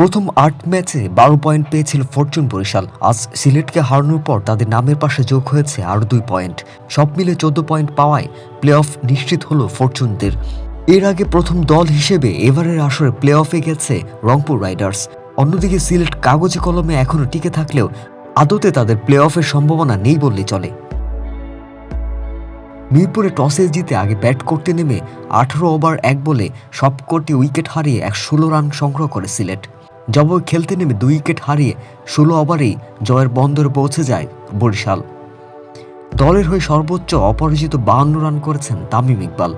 প্রথম আট ম্যাচে বারো পয়েন্ট পেয়েছিল ফরচুন বরিশাল। আজ সিলেটকে হারানোর পর তাদের নামের পাশে যোগ হয়েছে আরও দুই পয়েন্ট। সব মিলে চোদ্দ পয়েন্ট পাওয়ায় প্লে অফ নিশ্চিত হল ফরচুনদের। এর আগে প্রথম দল হিসেবে এবারের আসরে প্লে অফে গেছে রংপুর রাইডার্স। অন্যদিকে সিলেট কাগজে কলমে এখনও টিকে থাকলেও আদতে তাদের প্লে অফের সম্ভাবনা নেই বললেই চলে। মিরপুরে টসে জিতে আগে ব্যাট করতে নেমে আঠারো ওভার এক বলে সবকটি উইকেট হারিয়ে এক ষোলো রান সংগ্রহ করে সিলেট। জবাবে খেলতে নেমে দুই উইকেট হারিয়ে ষোলো ওভারেই জয়ের বন্দরে পৌঁছে যায় বরিশাল। দলের হয়ে সর্বোচ্চ অপরাজিত বাহান্ন রান করেছেন তামিম ইকবাল।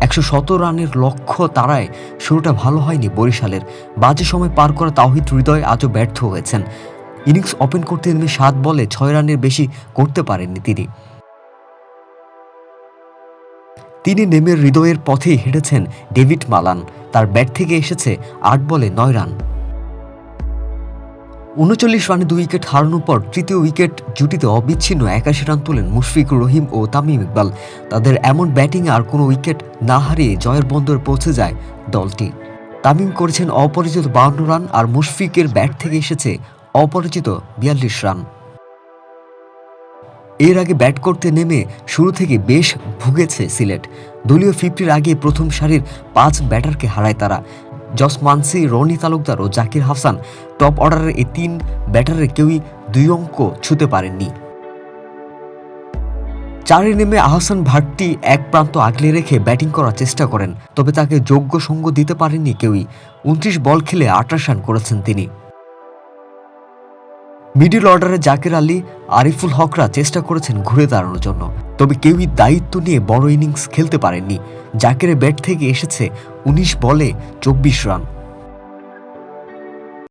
একশো শত রানের লক্ষ্য তারায় শুরুটা ভালো হয়নি বরিশালের। বাজে সময় পার করা তাওহিদ হৃদয় আজও ব্যর্থ হয়েছেন। ইনিংস ওপেন করতে নেমে সাত বলে ছয় রানের বেশি করতে পারেননি তিনি। তিনি নেমে হৃদয়ের পথে হেঁটেছেন ডেভিড মালান। তার ব্যাট থেকে এসেছে আট বলে নয় রান। উনচল্লিশ রানে দুই উইকেট হারানোর পর তৃতীয় উইকেট জুটিতে অবিচ্ছিন্ন একাশি রান তোলেন মুশফিকুর রহিম ও তামিম ইকবাল। তাদের এমন ব্যাটিংয়ে আর কোনো উইকেট না হারিয়ে জয়ের বন্দরে পৌঁছে যায় দলটি। তামিম করেছেন অপরিচিত বাউন্ন রান আর মুশফিকের ব্যাট থেকে এসেছে অপরিচিত বিয়াল্লিশ রান। এর আগে ব্যাট করতে নেমে শুরু থেকে বেশ ভুগেছে সিলেট। দলীয় ফিফটির আগে প্রথম সারির পাঁচ ব্যাটারকে হারায় তারা। জস মানসি, রনি তালুকদার ও জাকির হাসান টপ অর্ডারের এই তিন ব্যাটারের কেউই দুই অঙ্ক ছুতে পারেননি। চারে নেমে আহসান ভাট্টি এক প্রান্ত আগলে রেখে ব্যাটিং করার চেষ্টা করেন, তবে তাকে যোগ্য সঙ্গ দিতে পারেননি কেউই। উনত্রিশ বল খেলে আটাশ রান করেছেন তিনি। মিডল অর্ডারে জাকির আলী, আরিফুল হকরা চেষ্টা করেছেন ঘুরে দাঁড়ানোর জন্য, তবে কেউই দায়িত্ব নিয়ে বড় ইনিংস খেলতে পারেননি। জাকিরের ব্যাট থেকে এসেছে উনিশ বলে চব্বিশ রান।